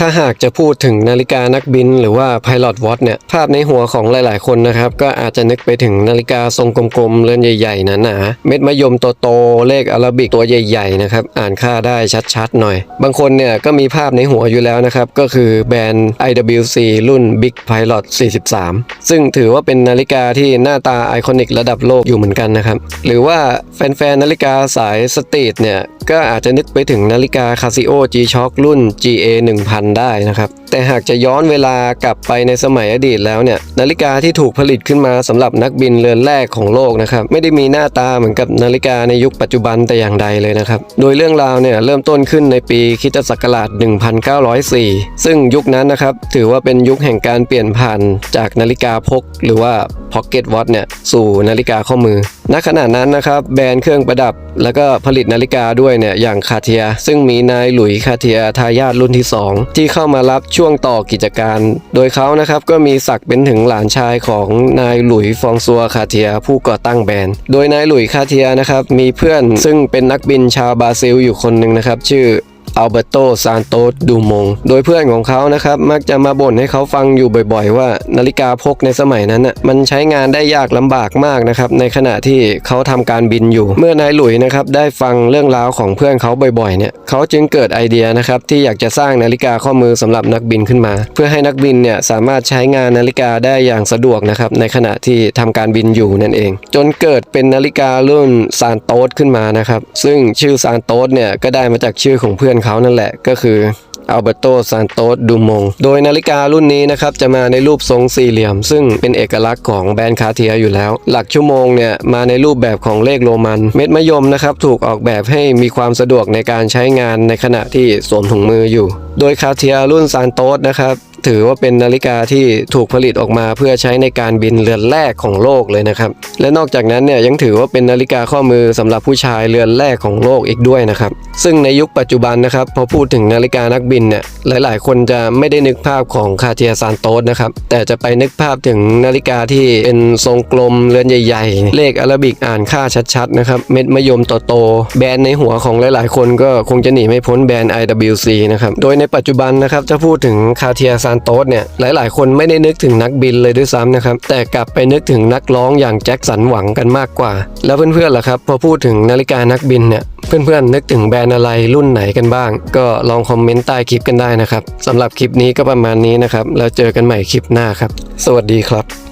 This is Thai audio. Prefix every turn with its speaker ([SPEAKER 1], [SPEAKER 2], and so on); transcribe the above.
[SPEAKER 1] ถ้าหากจะพูดถึงนาฬิกานักบิน หรือว่า Pilot Watch เนี่ยภาพในหัวของหลายๆ คนนะครับก็อาจจะนึกไปถึงนาฬิกาทรงกลมๆเรือนใหญ่ๆหนาๆเม็ดมะยมโตๆเลขอาราบิกตัวใหญ่ๆนะครับอ่านค่าได้ชัดๆหน่อย บางคนเนี่ยก็มีภาพในหัวอยู่แล้วนะครับก็คือแบรนด์ IWC รุ่น Big Pilot 43 ซึ่งถือว่าเป็นนาฬิกาที่หน้าตาไอคอนิกระดับโลกอยู่เหมือนกันนะครับหรือว่าแฟนๆนาฬิกาสายสตรีทเนี่ย ก็อาจจะนึกไปถึงนาฬิกา Casio G-Shock รุ่น GA 1000 ได้นะครับ แต่หากจะย้อนเวลากลับไปในสมัยอดีตแล้วเนี่ย นาฬิกาที่ถูกผลิตขึ้นมาสำหรับนักบินเรือนแรกของโลกนะครับ ไม่ได้มีหน้าตาเหมือนกับนาฬิกาในยุคปัจจุบันแต่อย่างใดเลยนะครับ โดยเรื่องราวเนี่ยเริ่มต้นขึ้นในปีคิตศักราช 1904 ซึ่งยุคนั้นนะครับถือว่าเป็นยุคแห่งการเปลี่ยนผ่านจากนาฬิกาพก หรือว่า Pocket Watch เนี่ยสู่นาฬิกาข้อมือ ณ ขณะนั้นนะครับแบรนด์เครื่องประดับ แล้วก็ผลิตนาฬิกาด้วยเนี่ยอย่างคาเทีย ซึ่งมีนายหลุยคาเทียทายาทรุ่นที่ 2 ที่เข้ามารับช่วงต่อกิจการ โดยเขานะครับก็มีศักดิ์เป็นถึงหลานชายของนายหลุยฟองซัวคาเทียผู้ก่อตั้งแบรนด์ โดยนายหลุยคาเทียนะครับมีเพื่อนซึ่งเป็นนักบินชาวบราซิลอยู่คนหนึ่งนะครับชื่อ อัลเบโตซานโตสดูมง โดยเพื่อนของเขานะครับ มักจะมาบ่นให้เขาฟังอยู่บ่อยๆ ว่านาฬิกาพกในสมัยนั้นน่ะมันใช้งานได้ยากลำบากมากนะครับในขณะที่เขาทำการบินอยู่ เมื่อนายหลุยนะครับได้ฟังเรื่องราวของเพื่อนเขาบ่อยๆเนี่ยเขาจึงเกิดไอเดียนะครับที่อยากจะสร้างนาฬิกาข้อมือสำหรับนักบินขึ้นมา เพื่อให้นักบินเนี่ยสามารถใช้งานนาฬิกาได้อย่างสะดวกนะครับในขณะที่ทำการบินอยู่นั่นเอง จนเกิดเป็นนาฬิการุ่นซานโตสขึ้นมานะครับซึ่งชื่อซานโตสเนี่ยก็ได้มาจากชื่อของเพื่อนเขานั่นแหละก็คืออัลเบโตซานโตสดูมง โดยนาฬิการุ่นนี้นะครับจะมาในรูปทรงสี่เหลี่ยม ซึ่งเป็นเอกลักษณ์ของแบรนด์คาเทียอยู่แล้ว หลักชั่วโมงเนี่ยมาในรูปแบบของเลขโรมัน เม็ดมะยมนะครับถูกออกแบบให้มีความสะดวกในการใช้งานในขณะที่สวมถุงมืออยู่ โดยคาเทียรุ่นซานโตสนะครับ ถือว่าเป็นนาฬิกาที่ถูกผลิตออกมาเพื่อใช้ในการบินเรือนแรกของโลกเลยนะครับ และนอกจากนั้นเนี่ยยังถือว่าเป็นนาฬิกาข้อมือสำหรับผู้ชายเรือนแรกของโลกอีกด้วยนะครับ ซึ่งในยุคปัจจุบันนะครับพอพูดถึงนาฬิกานักบินเนี่ยหลาย ๆ คนจะไม่ได้นึกภาพของคาเทียซานโตสนะครับแต่จะไปนึกภาพถึงนาฬิกาที่เป็นทรงกลมเรือนใหญ่ ๆ เลขอาราบิกอ่านค่าชัด ๆ นะครับ เม็ดมะยมโตๆแบรนด์ในหัวของหลาย ๆ คนก็คงจะหนีไม่พ้นแบรนด์ IWC นะครับโดยในปัจจุบันนะครับถ้าพูดถึงคาเทียซานโตสเนี่ยหลาย ๆ คนไม่ได้นึกถึงนักบินเลยด้วยซ้ำนะครับแต่กลับไปนึกถึงนักร้องอย่างแจ็คสันหวังกันมากกว่า แล้วเพื่อนๆล่ะครับพอพูดถึงนาฬิกานักบินเนี่ยเพื่อนๆนึกถึงแบรนด์อะไรรุ่นไหนกันบ้าง ก็ลองคอมเมนต์ใต้คลิปกันได้นะครับสำหรับคลิปนี้ก็ประมาณนี้นะครับแล้วเจอกันใหม่คลิปหน้าครับ สวัสดีครับ